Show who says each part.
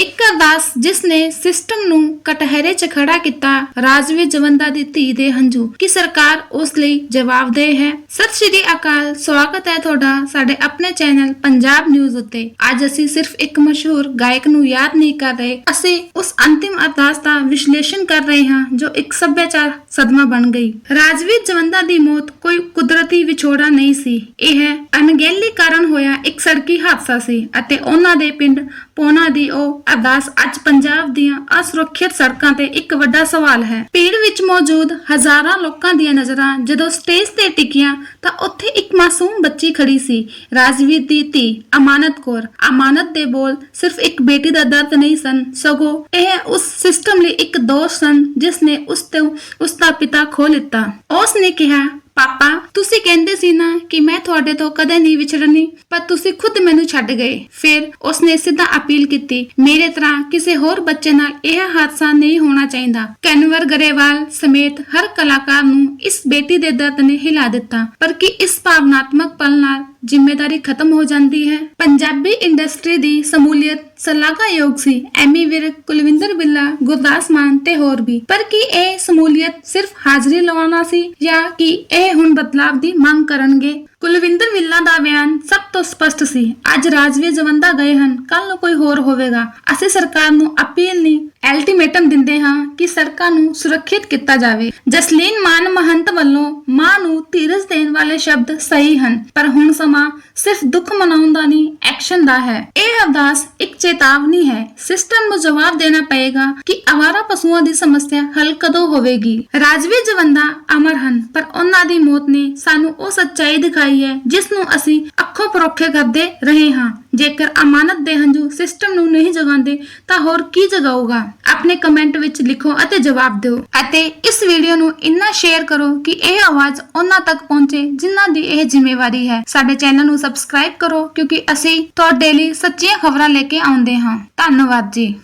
Speaker 1: ਇੱਕ ਅਰਦਾਸ ਜਿਸ ਨੇ ਸਿਸਟਮ ਨੂੰ ਕਟਹਿਰੇ 'ਚ ਖੜਾ ਕੀਤਾ, ਰਾਜਵੀਰ ਜਵੰਦਾ ਦੀ ਧੀ ਦੇ ਹੰਝੂ, ਕਿ ਸਰਕਾਰ ਉਸ ਲਈ ਜਵਾਬਦੇਹ ਹੈ। ਸਤਿ ਸ਼੍ਰੀ ਅਕਾਲ, ਸਵਾਗਤ ਹੈ ਤੁਹਾਡਾ ਸਾਡੇ ਆਪਣੇ ਚੈਨਲ ਪੰਜਾਬ ਨਿਊਜ਼ ਉੱਤੇ। ਅੱਜ ਅਸੀਂ ਸਿਰਫ ਇੱਕ ਮਸ਼ਹੂਰ ਗਾਇਕ ਨੂੰ ਯਾਦ ਨਹੀਂ ਕਰ ਰਹੇ। ਅਸੀਂ ਉਸ ਅੰਤਿਮ ਅਰਦਾਸ ਦਾ ਵਿਸ਼ਲੇਸ਼ਣ ਕਰ ਰਹੇ ਹਾਂ, ਜੋ ਇੱਕ ਸੱਭਿਆਚਾਰ ਸਦਮਾ ਬਣ ਗਈ। ਰਾਜਵੀਰ ਜਵੰਦਾ ਦੀ ਮੌਤ ਕੋਈ ਕੁਦਰਤੀ ਵਿਛੋੜਾ ਨਹੀਂ ਸੀ। ਇਹ ਅਣਗਹਿਲੀ ਕਾਰਨ ਹੋਇਆ ਇੱਕ ਸੜਕੀ ਹਾਦਸਾ ਸੀ ਅਤੇ ਉਹਨਾਂ ਦੇ ਪਿੰਡ ਪੋਨਾ ਦੀ ਉਹ ਅਰਦਾਸ ਅੱਜ ਪੰਜਾਬ ਦੀਆਂ ਅਸੁਰੱਖਿਅਤ ਸੜਕਾਂ ਤੇ ਇੱਕ ਵੱਡਾ ਸਵਾਲ ਹੈ। ਭੀੜ ਵਿੱਚ ਮੌਜੂਦ ਹਜ਼ਾਰਾਂ ਲੋਕਾਂ ਦੀਆਂ ਨਜ਼ਰਾਂ ਜਦੋਂ ਸਟੇਜ ਤੇ ਟਿਕੀਆਂ ਤਾਂ ਉੱਥੇ ਇੱਕ ਮਾਸੂਮ ਬੱਚੀ ਖੜੀ ਸੀ, ਰਾਜਵੀਰ ਦੀ ਧੀ ਅਮਾਨਤ ਕੌਰ। ਅਮਾਨਤ ਦੇ ਬੋਲ ਸਿਰਫ ਇੱਕ ਬੇਟੀ ਦਾ ਦਰਦ ਨਹੀਂ ਸਨ, ਸਗੋਂ ਇਹ ਉਸ ਸਿਸਟਮ ਲਈ ਇੱਕ ਦੋਸ਼ ਸਨ ਜਿਸ ਨੇ ਉਸ ਤੋਂ, ਉਸ ਦਾ ਪਿਤਾ ਖੋ ਲਿੱਤਾ। ਉਸ ਨੇ ਕਿਹਾ, ਪਾਪਾ, ਤੁਸੀਂ ਕਹਿੰਦੇ ਸੀ ਨਾ ਕਿ ਮੈਂ ਤੁਹਾਡੇ ਤੋਂ ਕਦੇ ਨਹੀਂ ਵਿਛੜਨੀ, ਪਰ ਤੁਸੀਂ ਖੁਦ ਮੈਨੂੰ ਛੱਡ ਗਏ। ਫਿਰ ਉਸਨੇ ਸਿੱਧਾ ਅਪੀਲ ਕੀਤੀ, ਮੇਰੇ ਤਰ੍ਹਾਂ ਕਿਸੇ ਹੋਰ ਬੱਚੇ ਨਾਲ ਇਹ ਹਾਦਸਾ ਨਹੀਂ ਹੋਣਾ ਚਾਹੀਦਾ। ਕੈਨਵਰ ਗਰੇਵਾਲ ਸਮੇਤ ਹਰ ਕਲਾਕਾਰ ਨੂੰ ਇਸ ਬੇਟੀ ਦੇ ਦਰਦ ਨੇ ਹਿਲਾ ਦਿੱਤਾ, ਪਰ ਕੀ ਇਸ ਭਾਵਨਾਤਮਕ ਪਲ ਨਾਲ ਜ਼ਿੰਮੇਵਾਰੀ ਖਤਮ ਹੋ ਜਾਂਦੀ ਹੈ। ਪੰਜਾਬੀ ਇੰਡਸਟਰੀ ਦੀ ਸਮੂਲੀਅਤ ਸਲਾਘਾਯੋਗ ਸੀ। ਐਮੀ ਵਿਰਕ ਕੁਲਵਿੰਦਰ ਬਿੱਲਾ, ਗੁਰਦਾਸ ਮਾਨ ਤੇ ਹੋਰ ਵੀ। ਪਰ ਕੀ ਇਹ ਸਮੂਲੀਅਤ ਸਿਰਫ ਹਾਜ਼ਰੀ ਲਵਾਉਣਾ ਸੀ ਜਾਂ ਕਿ ਇਹ ਹੁਣ ਬਦਲਾਵ ਦੀ ਮੰਗ ਕਰਨਗੇ? ਕੁਲਵਿੰਦਰ ਬਿੱਲਾ ਦਾ ਬਿਆਨ ਸਭ ਤੋਂ ਸਪਸ਼ਟ ਸੀ। ਅੱਜ ਰਾਜਵੀਰ ਜਵੰਦਾ ਗਏ ਹਨ। ਕੱਲ ਨੂੰ ਕੋਈ ਹੋਰ ਹੋਵੇਗਾ। ਅਸੀਂ ਸਰਕਾਰ ਨੂੰ ਅਪੀਲ ਨਹੀਂ ਅਲਟੀਮੇਟਮ ਦਿੰਦੇ ਹਾਂ ਕਿ ਸੜਕਾਂ ਨੂੰ ਸੁਰੱਖਿਅਤ ਕੀਤਾ ਜਾਵੇ। ਜਸਲੀਨ ਮਾਨ ਮਹੰਤ ਵੱਲੋਂ ਮਾਂ ਨੂੰ ਧੀਰਜ ਦੇਣ ਵਾਲੇ ਸ਼ਬਦ ਸਹੀ ਹਨ, ਪਰ ਹੁਣ ਸਮਾਂ ਸਿਰਫ ਦੁੱਖ ਮਨਾਉਣ ਦਾ ਨਹੀਂ ਐਕਸ਼ਨ ਦਾ ਹੈ। ਇਹ ਅਰਦਾਸ ਇੱਕ ਚੇਤਾਵਨੀ ਹੈ। ਸਿਸਟਮ ਨੂੰ ਜਵਾਬ ਦੇਣਾ ਪਏਗਾ ਕਿ ਆਵਾਰਾ ਪਸ਼ੂਆਂ ਦੀ ਸਮੱਸਿਆ ਹੱਲ ਕਦੋਂ ਹੋਵੇਗੀ। ਰਾਜਵੀਰ ਜਵੰਦਾ ਅਮਰ ਹਨ, ਪਰ ਉਹਨਾਂ ਦੀ ਮੌਤ ਨੇ ਸਾਨੂੰ ਉਹ ਸੱਚਾਈ ਦਿਖਾਈ ਹੈ ਜਿਸ ਨੂੰ ਅਸੀਂ ਅੱਖੋਂ ਪਰੋਖੇ ਕਰਦੇ ਰਹੇ ਹਾਂ। ਜੇਕਰ ਅਮਾਨਤ ਦੇ ਹੰਝੂ ਸਿਸਟਮ ਨੂੰ ਨਹੀਂ ਜਗਾਉਂਦੇ, ਤਾਂ ਹੋਰ ਕੀ ਜਗਾਊਗਾ? ਆਪਣੇ ਕਮੈਂਟ ਵਿੱਚ ਲਿਖੋ ਅਤੇ ਜਵਾਬ ਦਿਓ। ਅਤੇ ਇਸ ਵੀਡੀਓ ਨੂੰ ਇੰਨਾ ਸ਼ੇਅਰ ਕਰੋ ਕਿ ਇਹ ਆਵਾਜ਼ ਉਹਨਾਂ ਤੱਕ ਪਹੁੰਚੇ ਜਿਨ੍ਹਾਂ ਦੀ ਇਹ ਜ਼ਿੰਮੇਵਾਰੀ ਹੈ। ਸਾਡੇ ਚੈਨਲ ਨੂੰ ਸਬਸਕ੍ਰਾਈਬ ਕਰੋ, ਕਿਉਂਕਿ ਅਸੀਂ ਤੁਹਾਡੇ ਲਈ ਸੱਚੀਆਂ ਖਬਰਾਂ ਲੈ ਕੇ ਆਉਂਦੇ ਹਾਂ। ਧੰਨਵਾਦ ਜੀ।